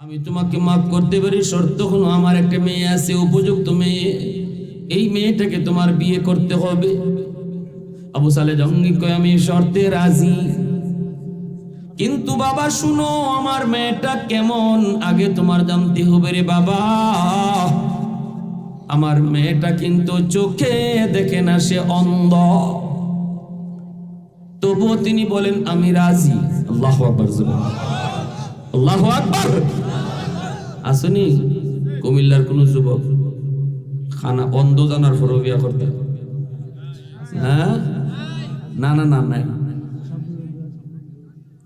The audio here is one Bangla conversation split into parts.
আমি তোমাকে মাফ করতে পারি, শর্ত হলো আমার একটা মেয়ে আছে, উপযুক্ত মেয়ে। এই মেয়েটাকে তোমার বিয়ে করতে হবে। আবু সালে জঙ্গি কয়, আমি শর্তে রাজি। কিন্তু বাবা, শুনো, আমার মেয়েটা কেমন? আগে তোমার জানতে হবে রে বাবা, আমার মেয়েটা কিন্তু চোখে দেখে না, সে অন্ধ। তবুও তিনি বলেন, আমি রাজি। আল্লাহ আকবর আল্লাহ আকবর। আসনি? কুমিল্লার কোন যুবক। খানা অন্ধ জানার পরও বিয়া করতে। হ্যাঁ? না না না, নাই।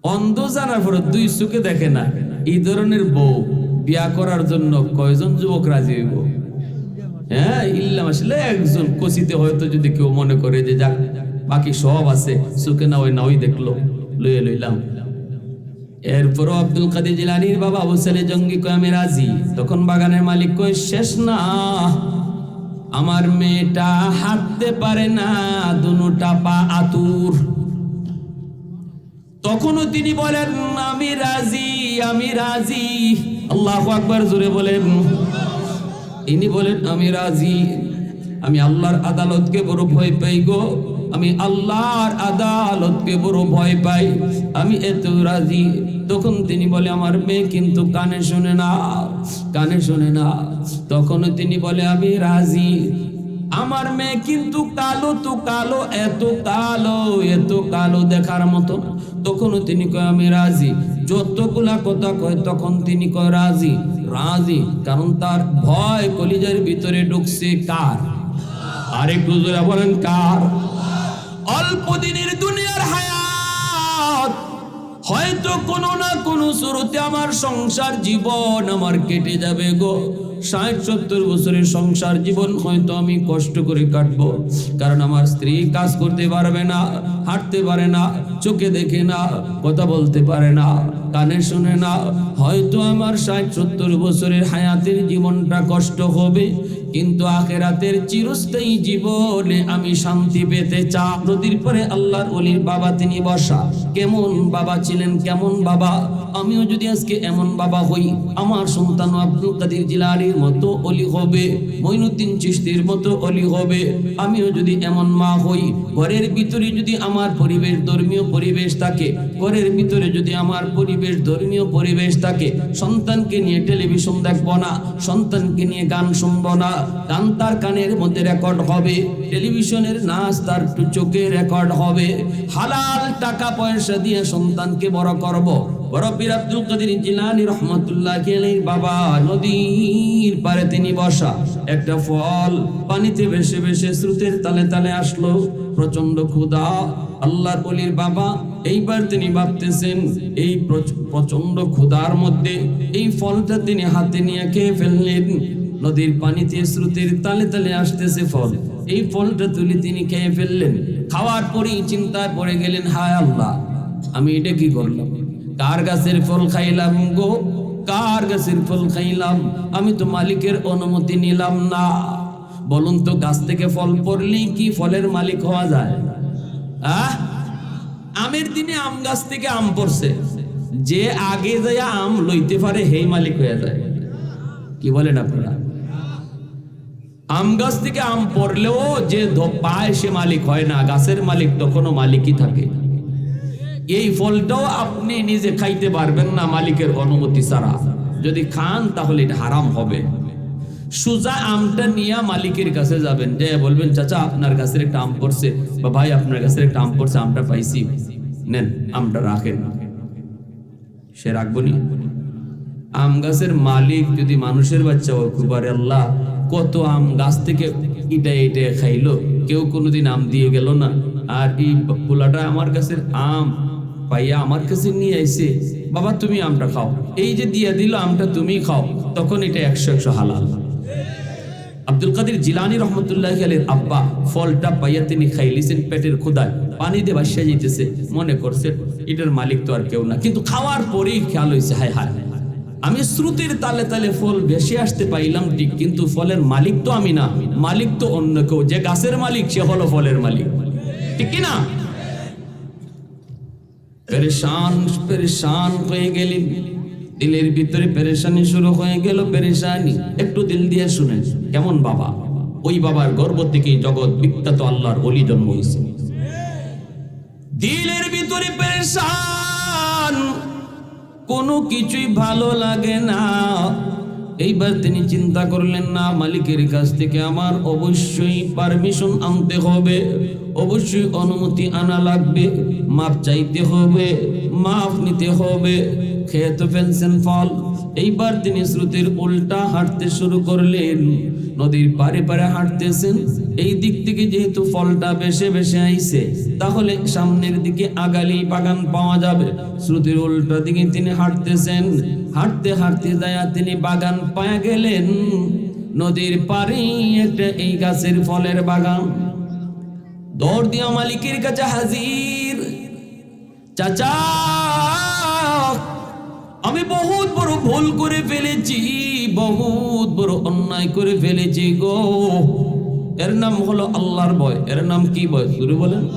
অন্ধ জানার পরে দুই চোখে দেখে না। এই ধরনের বউ বিয়া করার জন্য কয়জন যুবক রাজি হইব? হ্যাঁ ইল্লাম আসলে একজন কচিতে হয়তো যদি কেউ মনে করে যে যাক, বাকি সব আছে চোখে না ওই না ওই দেখল, লইয়ে লইলাম। এরপরও আব্দুল কাদের জিলানির বাবা আবু সালে জঙ্গি কয় আমি রাজি। তখন বাগানের মালিক কয়, শেষ না। আমার মেয়েটা হাঁটতে পারে না দুটা পা আতুর। তখনও তিনি বলেন, আমি রাজি আমি রাজি। আল্লাহ আকবার জোরে বলেন। ইনি বলেন, আমি রাজি। আমি আল্লাহর আদালতকে বড় ভয় পাই গো। আমি আল্লাহর আদালতকে বড় ভয় পাই। আমি এত রাজি। তখন তিনি বলে, আমার মেয়ে কিন্তু কানে শোনে না, কানে শোনে না। তখন তিনি বলে, আমি রাজি। আমার মেয়ে কিন্তু কালো তো কালো, এত কালো এত কালো দেখার মতো। তখনও তিনি কয়, আমি রাজি। যতগুলা কথা কয়, তখন তিনি কয়, রাজি রাজি, কারণ তার ভয় কলিজার ভিতরে ঢুকছে কার? আরেক বলেন, কার? অল্প দিনের হয়তো কোনো না কোনো শুরুতে আমার সংসার জীবন আমার কেটে যাবে গো। ষাট, সত্তর বছরের সংসার জীবন হয়তো আমি কষ্ট করে কাটবো। কারণ আমার স্ত্রী কাজ করতে পারবে না, হাঁটতে পারে না, চোখে দেখে না, কথা বলতে পারে না। কানে শুনে না, হয়তো আমার ষাট সত্তর বছরের হায়াতের জীবনটা কষ্ট হবে, কিন্তু আখেরাতের চিরস্থায়ী জীবনে আমি শান্তি পেতে চা নদীর পরে আল্লাহর অলির বাবা তিনি বসা। কেমন বাবা ছিলেন, কেমন বাবা? আমিও যদি আজকে এমন বাবা হই, আমার সন্তান আব্দুল কাদির জিলানির মতো অলি হবে, মইনুদ্দিন চিস্তির মতো অলি হবে। আমিও যদি এমন মা হই, ঘরের ভিতরে যদি আমার পরিবেশ ধর্মীয় পরিবেশ থাকে, ঘরের ভিতরে যদি আমার পরিবেশ ধর্মীয় পরিবেশ থাকে সন্তানকে নিয়ে টেলিভিশন দেখব না, সন্তানকে নিয়ে গান শুনব না। গান তার কানের মধ্যে রেকর্ড হবে, টেলিভিশনের নাচ তার চোখে রেকর্ড হবে। হালাল টাকা পয়সা দিয়ে সন্তানকে বড় করব। বড় আব্দুল কাদের জিলানি রহমতুল্লাহ গেলেন বাবা নদীর পারে তিনি বসা। একটা ফল পানিতে ভেসে ভেসে স্রোতের তালে তালে আসলো। প্রচণ্ড ক্ষুধা, আল্লাহর অলির বাবা। এইবার তিনি ভাবতেছেন, এই প্রচণ্ড ক্ষুধার মধ্যে এই ফলটা তিনি হাতে নিয়ে খেয়ে ফেললেন। নদীর পানিতে স্রোতের তালে তালে আসতেছে ফল। এই ফলটা তুলে তিনি খেয়ে ফেললেন। খাওয়ার পরেই চিন্তায় পড়ে গেলেন, হায় আল্লাহ, আমি এটা কি করলাম? কার গাছের ফল খাইলাম গো? কার গাছের ফল খাইলাম? আমি তো মালিকের অনুমতি নিলাম না। বলুন তো, গাছ থেকে ফল পড়লেই কি ফলের মালিক হওয়া যায়? আমের দিনে আম গাছ থেকে আম পড়ছে। যে আগে যায় আম, লইতে পারে হেই মালিক হয়ে যায়। কি বলেন আপনারা? আম গাছ থেকে আম পড়লেও যে পায় সে মালিক হয় না। গাছের মালিক তখনও মালিকই থাকে। এই ফলটাও আপনি নিজে খাইতে পারবেন না মালিকের অনুমতি ছাড়া। যদি খান তাহলে এটা হারাম হবে। সুজা আমটা নিয়ে মালিকের কাছে যাবেন। যে বলবেন, চাচা, আপনার গাছের একটা আম পড়ছে বা ভাই, আপনার গাছের একটা আম পড়ছে, আমটা পাইছি। নেন, আমটা রাখেন। সে রাখব নি? আম গাছের মালিক যদি মানুষের বাচ্চা খুবারে আল্লাহ, কত আম গাছ থেকে ইটা ইটা খাইলো, কেউ কোনোদিন আম দিয়ে গেল না। আর এই পোলাটা আমার কাছে আম পাইয়া আমার কাছে নিয়ে আইছে, বাবা, তুমি আমটা খাও। এই যে দিয়ে দিল আমটা, তুমি খাও, তখন এটা একশো একশো হালাল। আব্দুল কাদের জিলানি রহমতুল্লাহ আলের আব্বা ফলটা পাইয়া তিনি খাইলিছেন পেটের ক্ষুদায় পানি দিয়ে ভাসিয়া যাইতেছে মনে করছে এটার মালিক তো আর কেউ না। কিন্তু খাওয়ার পরেই খেয়াল হয়েছে হায় হায়। আমি শ্রুতির তালে তালে ফল ভেসে আসতে পাইলাম ঠিক কিন্তু ফলের মালিক তো আমি না। মালিক তো অন্য কেউ যে গাছের মালিক সে হলো ফলের মালিক। ঠিক কি না পেরেশান পেরেশান হয়ে গেলেন দিলের ভিতরে পেরেশানি শুরু হয়ে গেল পেরেশানি। একটু দিল দিয়ে শুনেন, কেমন বাবা? ওই বাবার গর্ব থেকেই জগৎ বিখ্যাত আল্লাহর অলি জন্ম হয়েছে। দিলের ভিতরে পেরেশান, কোনো কিছুই ভালো লাগে না। এইবার তিনি চিন্তা করলেন, না, মালিকের কাছ থেকে আমার অবশ্যই পারমিশন আনতে হবে। অবশ্যই অনুমতি আনা লাগবে। মাপ চাইতে হবে, মাপ নিতে হবে। খেয়ে ফেলছেন ফল। এইবার তিনি শ্রুতির উল্টা হাঁটতে শুরু করলেন। নদীর পারে পারে হাঁটতেছেন। এই দিক থেকে যেহেতু ফলটা বেশে বেশে আইছে, তাহলে সামনের দিকে আগালি বাগান পাওয়া যাবে। শ্রুতির উল্টা দিকে তিনি হাঁটতেছেন। হাঁটতে হাঁটতে যায় তিনি বাগান পায়া গেলেন। নদীর পারেই একটা এই গাছের ফলের বাগান। দৌড় দিয়া মালিকের কাছে হাজির। চাচা! আমি বহুত বড় ভুল করে ফেলেছি, বহুত বড় অন্যায় করে ফেলেছি গো। এর নাম হলো আল্লাহর ভয়। এর নাম কি ভয়? শুরু বলেন।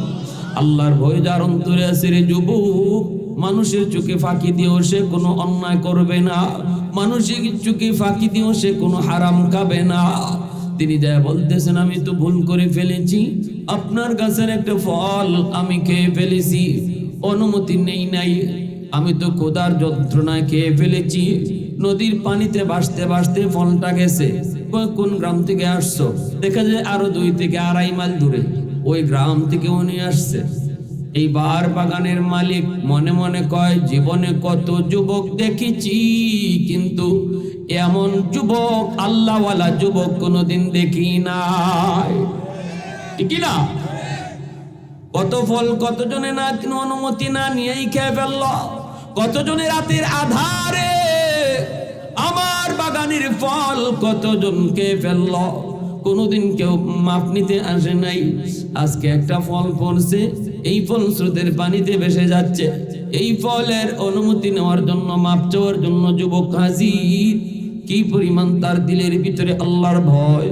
আল্লাহর ভয় যার অন্তরে আছে রে যুবক, মানুষের চোখে ফাঁকি দিয়েও সে কোনো অন্যায় করবে না। মানুষের চোখে ফাঁকি দিয়েও সে কোনো হারাম খাবে না। তিনি যা বলতেছেন, আমি তো ভুল করে ফেলেছি। আপনার গাছের একটা ফল আমি খেয়ে ফেলেছি। অনুমতি নেই নাই। আমি তো খোদার যন্ত্রণায় খেয়ে ফেলেছি। নদীর পানিতে ভাসতে ভাসতে ফলটা গেছে। কোন গ্রাম থেকে আসছো? দেখা যায় আরও দুই থেকে আড়াই মাইল দূরে। ওই গ্রাম থেকে উনি আসছে। এই বার বাগানের মালিক মনে মনে কয়, জীবনে কত যুবক দেখেছি, কিন্তু এমন যুবক আল্লাহওয়ালা যুবক কোনোদিন দেখি নাই। না? কত ফল কতজনে না, কিনো অনুমতি না নিয়েই খেয়ে ফেলল। কতজনে রাতের আধারে? আমার বাগানের ফল কতজনকে ফেলল? কোনোদিন কেউ মাপ নিতে আসে নাই। আজকে একটা ফল পড়ছে, এই ফল স্রোতের পানিতে ভেসে যাচ্ছে। এই ফলের অনুমতি নেওয়ার জন্য, মাপ চাওয়ার জন্য যুবক হাজির। কি পরিমাণ তার দিলের ভিতরে আল্লাহর ভয়?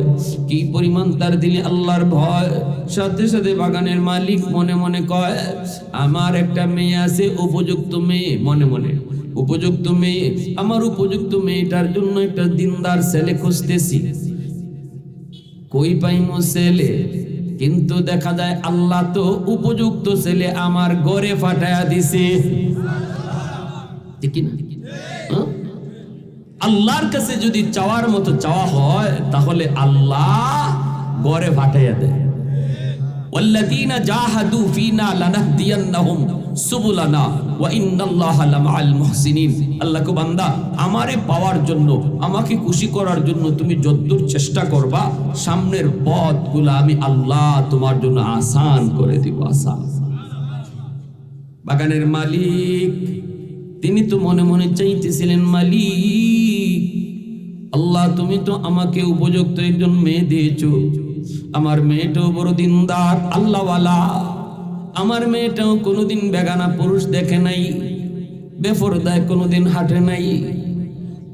কি পরিমাণ তার দিলে আল্লাহর ভয়? সাথে সাথে বাগানের মালিক মনে মনে কয়, আমার একটা মেয়ে আছে, উপযুক্ত মেয়ে। মনে মনে, উপযুক্ত মেয়ে, আমার উপযুক্ত মেয়েটার জন্য একটা দিনদার ছেলে খুঁজতেছি। কই পাইমো ছেলে? কিন্তু দেখা যায় আল্লাহ তো উপযুক্ত ছেলে আমার গড়ে ফাটায়া দিছে। ঠিক না? আল্লাহর কাছে যদি চাওয়ার মতো চাওয়া হয়, তাহলে আল্লাহ গড়ে ফাটাইয়া দেয়। জাহাদু আল্লাহ বান্দা, আমারে পাওয়ার জন্য, আমাকে খুশি করার জন্য তুমি যদ্দূর চেষ্টা করবা, সামনের পথগুলো আমি আল্লাহ তোমার জন্য আসান করে দিব, আসান। বাগানের মালিক তিনি তো মনে মনে চাইতেছিলেন, মালিক, আল্লাহ তুমি তো আমাকে উপযুক্ত একজন মেয়ে দিয়েছ। আমার মেয়েটাও বড় দিনদার, আল্লাহওয়ালা। আমার মেয়েটাও কোনোদিন বেগানা পুরুষ দেখে নাই, বেফরদায় কোনোদিন হাঁটে নাই।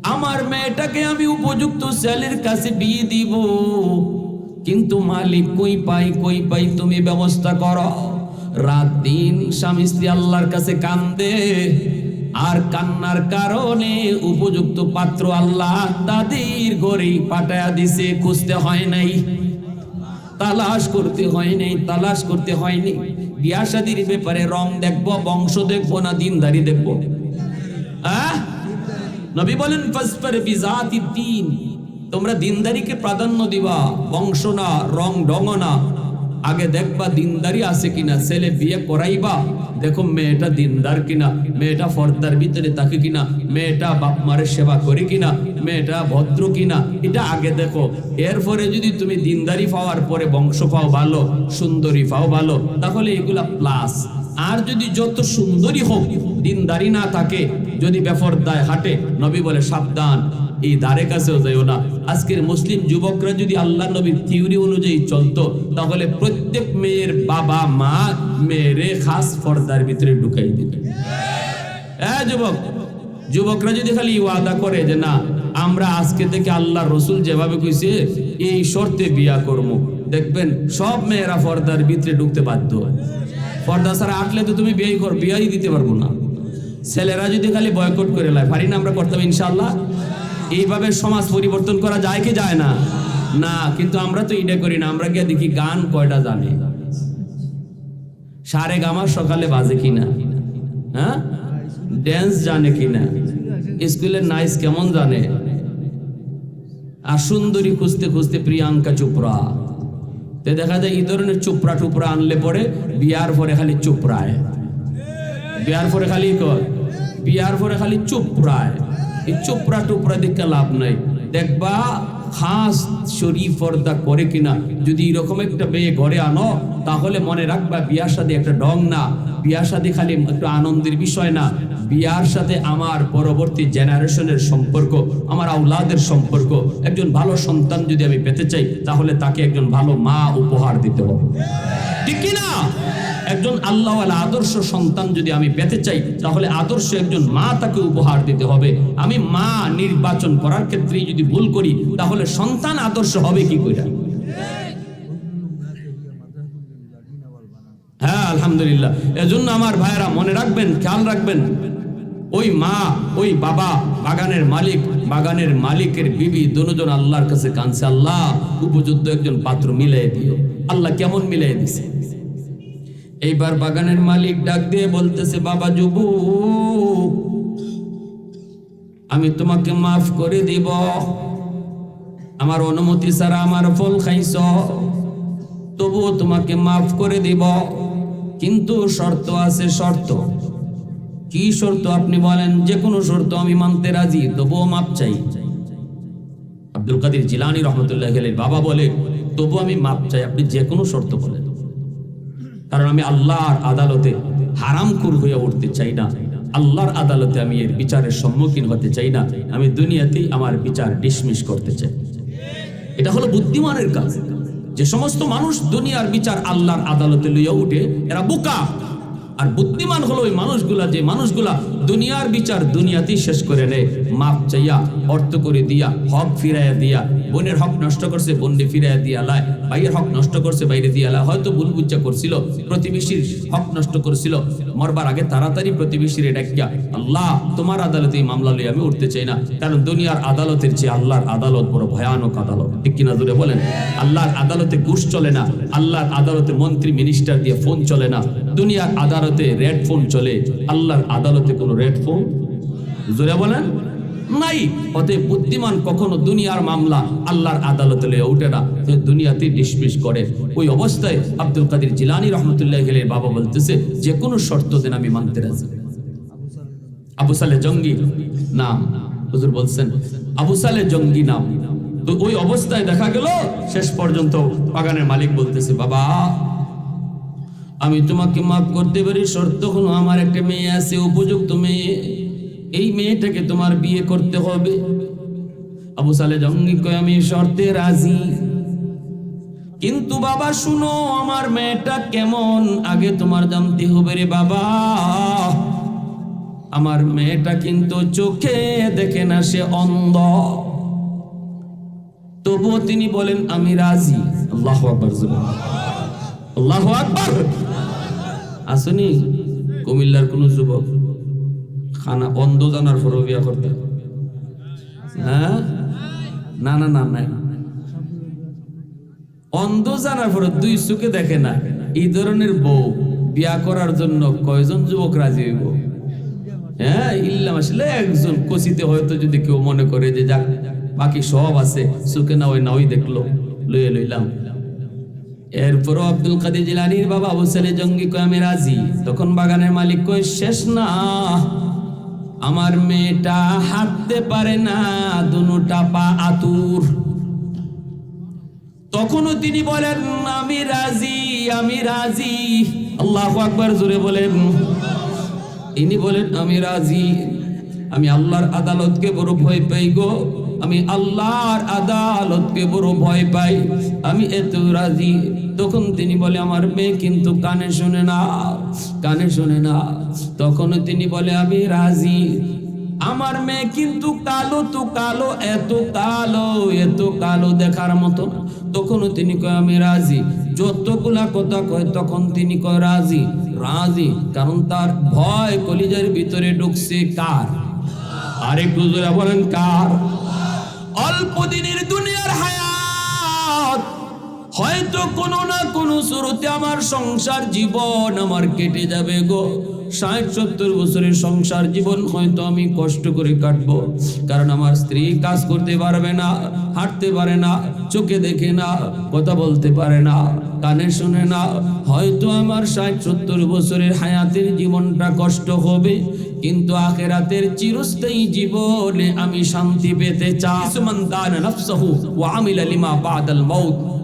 আমার মেয়েটাকে আমি উপযুক্ত ছেলের কাছে বিয়ে দিব। কিন্তু মালিক, কই পাই কই পাই তুমি ব্যবস্থা করো। রাত দিন স্বামী স্ত্রী আল্লাহর কাছে কান্দে। আর কান্নার কারণে উপযুক্ত পাত্র আল্লাহ তাদের গড়েই পাঠায়া দিছে, খুঁজতে হয় নাই। তালাশ করতে হয় নাই, তালাশ করতে হয়নি বিয়া শাদির ব্যাপারে রং দেখব, বংশ দেখব না দিনদারি দেখব? আহ? নবী বলেন ফাসফার তোমরা দিনদারিকে প্রাধান্য দিবা। বংশ না, রং ঢং না। আগে দেখবা দিনদারি আছে কিনা, ছেলে বিয়ে করাইবা, দেখো মেয়েটা দিনদার কিনা, মেয়েটা ফর্দার ভিতরে থাকে কিনা, মেয়েটা বাপ মারের সেবা করে কিনা, মেয়েটা ভদ্র কিনা, এটা আগে দেখো। এরপরে যদি তুমি দিনদারি পাওয়ার পরে বংশ পাও ভালো, সুন্দরী পাও ভালো, তাহলে এগুলা প্লাস আর যদি যত সুন্দরী হোক দিনদারি না থাকে, যদি বেফরদায় হাঁটে, নবী বলে, সাবধান, এই দ্বারে কাছেও যাইও না। আজকের মুসলিম যুবকরা যদি আল্লাহ নবীর থিওরি অনুযায়ী চলতো, তাহলে প্রত্যেক মেয়ের বাবা, মা, মেয়েরে খাস পর্দার ভিতরে ঢুকাই দিত। হ্যাঁ যুবক, যুবকরা যদি খালি ওয়াদা করে যে, না, আমরা আজকে থেকে আল্লাহ রসুল যেভাবে কইছে, এই শর্তে বিয়া করব। দেখবেন সব মেয়েরা পর্দার ভিতরে ঢুকতে বাধ্য হয়। পর্দা ছাড়া আটলে তো তুমি বিয়ে কর, বিয়াই দিতে পারব না। ছেলেরা যদি খালি বয়কট করে লাই পারি না আমরা করতাম ইনশাল্লাহ এইভাবে সমাজ পরিবর্তন করা যায় কি যায় না? না, কিন্তু আমরা তো এটা করি না, আমরা গিয়ে দেখি গান কয়টা জানে? সারে গামার সকালে বাজে কিনা? হ্যাঁ? ড্যান্স জানে কিনা? স্কুলের নাইস কেমন জানে? আর সুন্দরী খুঁজতে খুঁজতে প্রিয়াঙ্কা চোপড়া। তো দেখা যায় এই ধরনের চোপড়া টুপড়া আনলে পরে বিয়ার পরে খালি চোপড়ায়। বিয়ার পরে খালি কর বিয়ার পরে খালি চোপড়ায় এই চোপড়া টুপড়া দেখে লাভ নাই। দেখবা খাস শরীফ পর্দা করে কিনা। যদি এরকম একটা মেয়ে ঘরে আনো, তাহলে মনে রাখবা বিয়ার সাথে একটা ঢং না। বিয়ার সাথে খালি একটু আনন্দের বিষয় না। বিয়ার সাথে আমার পরবর্তী জেনারেশনের সম্পর্ক, আমার আউলাদের সম্পর্ক। একজন ভালো সন্তান যদি আমি পেতে চাই, তাহলে তাকে একজন ভালো মা উপহার দিতে হবে। ঠিক কি না একজন আল্লাহ আদর্শ সন্তান যদি আমি পেতে চাই, তাহলে আদর্শ একজন মা তাকে উপহার দিতে হবে। আমি মা নির্বাচন করার ক্ষেত্রে যদি ভুল করি, তাহলে সন্তান আদর্শ হবে কি করে হ্যাঁ আলহামদুলিল্লাহ। এজন্য আমার ভাইয়েরা মনে রাখবেন, খেয়াল রাখবেন, ওই মা, ওই বাবা, বাগানের মালিক, বাগানের মালিকের বিবি দুজন আল্লাহর কাছে কানছে আল্লাহ, উপযুক্ত একজন পাত্র মিলাই দিও। আল্লাহ কেমন মিলাই দিছে? এইবার বাগানের মালিক ডাক দিয়ে বলতেছে, বাবা যুবু আমি তোমাকে মাফ করে দিব। আমার অনুমতি ছাড়া আমার ফল খাইছ, তবুও তোমাকে মাফ করে দিব। কিন্তু শর্ত আছে শর্ত। কি শর্ত আপনি বলেন? যে কোনো শর্ত আমি মানতে রাজি, তবুও মাপ চাই। আব্দুল কাদের জিলানি রহমতুল্লাহ গেলেন বাবা বলে তবু আমি মাপ চাই। আপনি যে কোনো শর্ত বলেন। কারণ আমি আল্লাহর আদালতে হারামখুর হয়ে উঠতে চাই না। আল্লাহর আদালতে আমি এর বিচারের সম্মুখীন হতে চাই না। আমি দুনিয়াতেই আমার বিচার ডিসমিস করতে চাই। এটা হলো বুদ্ধিমানের কাজ। যে সমস্ত মানুষ দুনিয়ার বিচার আল্লাহর আদালতে লইয়া উঠে, এরা বোকা। আর বুদ্ধিমান হলো ওই মানুষগুলা, যে মানুষগুলা দুনিয়ার বিচার দুনিয়াতেই শেষ করে নেয়। মাপ চাইয়া, অর্থ করে দিয়া, হক ফিরাইয়া দিয়া, বোনের হক নষ্ট করছে বোনরে ফিরাইয়া দিয়া লায়, ভাইয়ের হক নষ্ট করছে, বাইরে দিয়া লায়। হয়তো ভুল বুঝা করছিল, প্রতিবেশীর হক নষ্ট করছিল, মরবার আগে তাড়াতাড়ি প্রতিবেশীর ডাকিয়া, আল্লাহ, তোমার আদালতে এই মামলা লই আমি উঠতে চাই না, কারণ দুনিয়ার আদালতের চেয়ে আল্লাহর আদালত বড় ভয়ানক আদালত। ঠিক কিনা দূরে বলেন? আল্লাহর আদালতে ঘুষ চলে না, আল্লাহর আদালতে মন্ত্রী মিনিস্টার দিয়ে ফোন চলে না, দুনিয়ার আদালতে রেড ফোন চলে, আল্লাহর আদালতে কোনো ফোন জোরে বলেন। নাই অতএব বুদ্ধিমান কখনো দুনিয়ার মামলা আল্লাহর আদালতে লয়ে ওঠে না। দুনিয়াতে ডিসমিস করে। ওই অবস্থায় আব্দুল কাদের জিলানি রহমতুল্লাহ গেলে বাবা বলতেছে যে কোনো শর্ত দেন আমি মানতে রাজি। আবু সালে জঙ্গি। নাম হুজুর বলছেন আবু সালে জঙ্গি নাম তো ওই অবস্থায় দেখা গেল শেষ পর্যন্ত বাগানের মালিক বলতেছে বাবা আমি তোমাকে মাফ করতে পারি, শর্ত হলো আমার একটা মেয়ে আছে, উপযুক্ত মেয়ে। এই মেয়েটাকে তোমার বিয়ে করতে হবে। আবু সালে জঙ্গি কয়, আমি শর্তে রাজি। কিন্তু বাবা, শুনো, আমার মেয়েটা কেমন? আগে তোমার জানতে হবে রে বাবা, আমার মেয়েটা কিন্তু চোখে দেখে না, সে অন্ধ। তবুও তিনি বলেন, আমি রাজি। আল্লাহ আকবার আল্লাহ আকবার। আসুনি? কুমিল্লার কোন যুবক। খানা অন্ধ জানার পর বিয়া করতে। হ্যাঁ? না না না, নাই। অন্ধ জানার পর দুই চোখে দেখে না। এই ধরনের বউ বিয়া করার জন্য কয়জন যুবক রাজি হইব? হ্যাঁ ইল্লাম আসলে একজন কচিতে হয়তো যদি কেউ মনে করে যে যাক, বাকি সব আছে চোখে না ওই না ওই দেখল, লইয়ে লইলাম। এরপরও আব্দুল কাদের জিলানির বাবা আবু সালে জঙ্গি কয়, আমি রাজি। তখন বাগানের মালিক কয়, শেষ না। আমার মেয়েটা হাঁটতে পারে না দুটা পা আতুর। তখনও তিনি বলেন, আমি রাজি আমি রাজি। আল্লাহ আকবার জোরে বলেন। ইনি বলেন, আমি রাজি। আমি আল্লাহর আদালতকে বড় ভয় পাই গো। আমি আল্লাহর আদালতকে বড় ভয় পাই। আমি এত রাজি। তখন তিনি বলে, আমার মেয়ে কিন্তু কানে শোনে না, কানে শোনে না। তখন তিনি বলে, আমি রাজি। আমার মেয়ে কিন্তু কালো তো কালো, এত কালো এত কালো দেখার মতো। তখনও তিনি কয়, আমি রাজি। যতগুলা কথা কয়, তখন তিনি কয়, রাজি রাজি, কারণ তার ভয় কলিজার ভিতরে ঢুকছে কার? আরেক বলেন, কার? অল্প দিনের হায়াত হয়তো কোনো না কোনো শুরুতে আমার সংসার জীবন আমার কেটে যাবে গো। ষাট, সত্তর বছরের সংসার জীবন হয়তো আমি কষ্ট করে কাটবো। কারণ আমার স্ত্রী কাজ করতে পারবে না, হাঁটতে পারে না, চোখে দেখে না, কথা বলতে পারে না। কানে শুনে না, হয়তো আমার ষাট সত্তর বছরের হায়াতের জীবনটা কষ্ট হবে, কিন্তু আখেরাতের চিরস্থায়ী জীবনে আমি শান্তি পেতে চাই।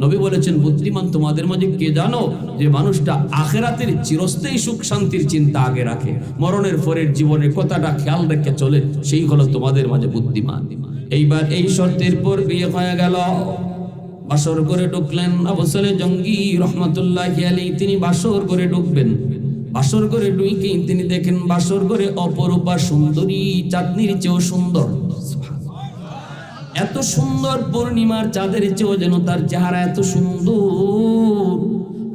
নবী বলেছেন, বুদ্ধিমান তোমাদের মাঝে কে জানো যে মানুষটা আখেরাতের চিরস্থায়ী সুখ শান্তির চিন্তা আগে রাখে। মরণের পরের জীবনের কথাটা খেয়াল রেখে চলে, সেই হলো তোমাদের মাঝে বুদ্ধিমান। এইবার এই শর্তের পর বিয়ে হয়ে গেল। বাসর করে ঢুকলেন অবসরে জঙ্গি রহমতুল্লাহ আলী তিনি বাসর করে ঢুকবেন। বাসর করে ঢুকে তিনি দেখেন বাসর করে অপরূপা সুন্দরী, চাঁদনির চেয়েও সুন্দর। এত সুন্দর পূর্ণিমার চাঁদের চেয়েও যেন তার চেহারা এত সুন্দর।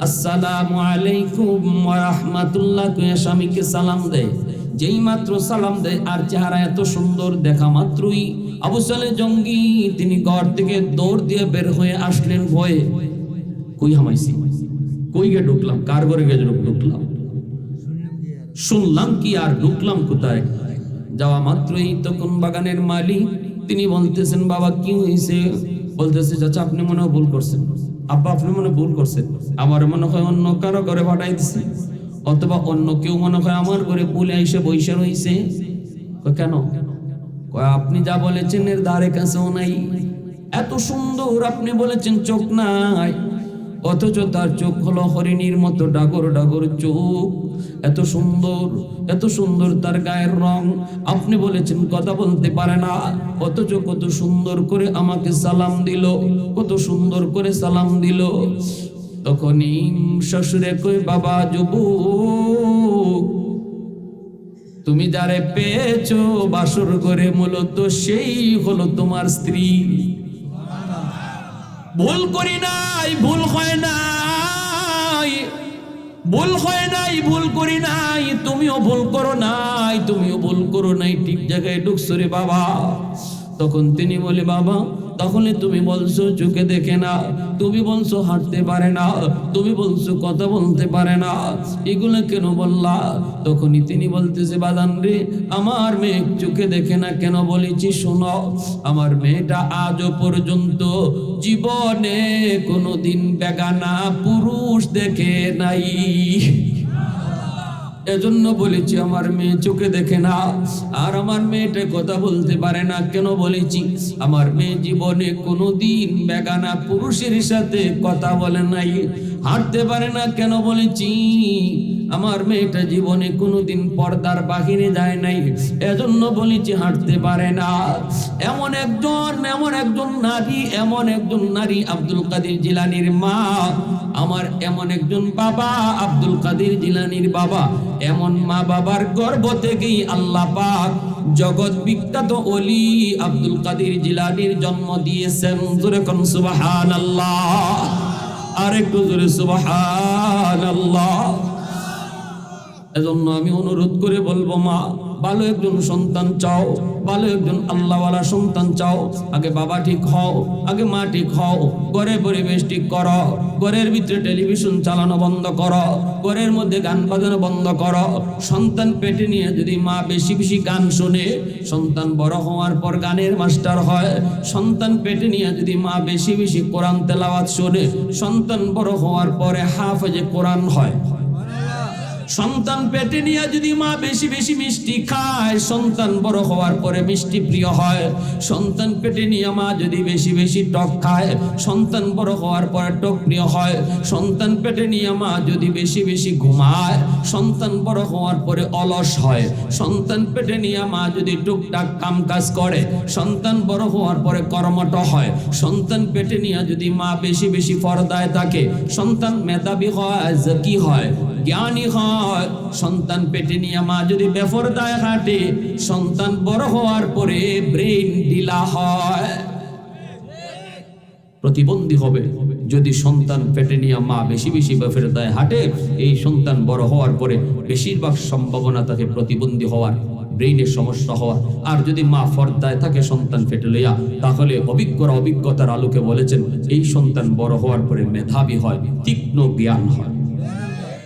আসসালামু আলাইকুম রাহমাতুল্লাহ স্বামীকে সালাম দেয়? যেই মাত্র সালাম দেয়, আর চেহারা এত সুন্দর দেখা মাত্রই আবু সালে জঙ্গি, তিনি ঘর থেকে দৌড় দিয়ে বের হয়ে আসলেন ভয়ে। কই হামাইছি? কই গে ঢুকলাম? কার ঘরে গে ঢুকলাম? শুনলাম কি আর ঢুকলাম কোথায়? যাওয়া মাত্রই তখন বাগানের মালিক, তিনি বলতেছেন, বাবা, কি হয়েছে বলতেছে, চাচা, আপনি মনে ভুল করছেন। আব্বা, আপনি মনে ভুল করছেন। আমার মনে হয় অন্য কারও ঘরে পাঠাই দিছে। অথবা অন্য কেউ মনে হয় আমার ঘরে ভুলে এসে বৈশা রয়েছে। কেন? আপনি যা বলেছেন এর দ্বারে কাছেও নাই। এত সুন্দর আপনি বলেছেন চোখ নাই। অথচ তার চোখ হলো হরিণীর মতো ডাগর ডাগর চোখ। এত সুন্দর এত সুন্দর তার গায়ের রং। আপনি বলেছেন কথা বলতে পারে না। অথচ কত সুন্দর করে আমাকে সালাম দিল, কত সুন্দর করে সালাম দিল। তখনই শ্বশুরে কই বাবা, যুবক, তুমি যারে পেয়েছ বাসর করে মূলত সেই হলো তোমার স্ত্রী। ভুল করি নাই, ভুল হয় নাই, ভুল হয় নাই, ভুল করি নাই, তুমিও ভুল করো নাই, তুমিও ভুল করো নাই। ঠিক জায়গায় ঢুকছো রে বাবা। তখন তিনি বলে, বাবা তাহলে তুমি বলছো, চোখে দেখে না। তুমি বলছো, হাঁটতে পারে না। তুমি বলছো, কথা বলতে পারে না। এগুলো কেন বললা? তখনই তিনি বলতেছে বাদান রে, আমার মেয়ে চোখে দেখে না কেন বলেছি, শোনো, আমার মেয়েটা আজও পর্যন্ত জীবনে কোনোদিন বেগানা পুরুষ দেখে নাই। এজন্য বলেছি, আমার মেয়ে চোখে দেখে না, আর আমার মেয়েটা কথা বলতে পারে না। কেন বলেছি? আমার মেয়ে জীবনে কোনোদিন বেগানা পুরুষের সাথে কথা বলে নাই। হাঁটতে পারে না কেন বলেছি? আমার মেয়েটা জীবনে কোনোদিন পর্দার বাহিরে যায় নাই। এজন্য বলেছি হাঁটতে পারে না। এমন একজন এমন একজন নারী, এমন একজন নারী আব্দুল কাদের জিলানির মা। আমার এমন একজন বাবা, আব্দুল কাদের জিলানির বাবা। এমন মা বাবার গর্ব থেকেই আল্লাহ পাক জগৎ বিখ্যাত অলি আব্দুল কাদের জিলানির জন্ম দিয়েছেন। সুবাহান আল্লাহ আরেকটু জোরে সুবাহ এজন্য আমি অনুরোধ করে বলব মা ভালো একজন সন্তান চাও, ভালো একজন আল্লাহওয়ালা সন্তান চাও, আগে বাবা ঠিক হও, আগে মা ঠিক হও, ঘরের পরিবেশ ঠিক করো, ঘরের ভিতরে টেলিভিশন চালানো বন্ধ করো, ঘরের মধ্যে গান বাজানো বন্ধ করো। সন্তান পেটে নিয়ে যদি মা বেশি বেশি গান শোনে, সন্তান বড় হওয়ার পর গানের মাস্টার হয়। সন্তান পেটে নিয়ে যদি মা বেশি বেশি কোরআন তেলাওয়াত শোনে, সন্তান বড় হওয়ার পরে হাফেজে কোরআন হয়। সন্তান পেটে নিয়ে যদি মা বেশি বেশি মিষ্টি খায়, সন্তান বড় হওয়ার পরে মিষ্টি প্রিয় হয়। সন্তান পেটে নিয়ে মা যদি বেশি বেশি টক খায়, সন্তান বড় হওয়ার পরে টক প্রিয় হয়। সন্তান পেটে নিয়ে মা যদি বেশি বেশি ঘুমায়, সন্তান বড় হওয়ার পরে অলস হয়। সন্তান পেটে নিয়ে মা যদি টুকটাক কাম কাজ করে, সন্তান বড় হওয়ার পরে কর্মঠ হয়। সন্তান পেটে নিয়ে যদি মা বেশি বেশি পর্দায় থাকে, সন্তান মেধাবী হয় কি হয়। জ্ঞানী হয়, সন্তান পেটে নিয়ে মা যদি বেফরদায় হাঁটে, সন্তান বড় হওয়ার পরে ব্রেন ঢিলা হয়। প্রতিবন্ধী হবে। যদি সন্তান পেটে নিয়ে মা বেশি বেশি বাফের দায় হাঁটে, এই সন্তান বড় হওয়ার পরে বেশিরভাগ সম্ভাবনা তাকে প্রতিবন্ধী হওয়ার, ব্রেইনের সমস্যা হওয়ার। আর যদি মা ফর্দায় থাকে সন্তান ফেটে লইয়া, তাহলে অভিজ্ঞরা অভিজ্ঞতার আলোকে বলেছেন, এই সন্তান বড় হওয়ার পরে মেধাবী হয়, তীক্ষ্ণ জ্ঞান হয়।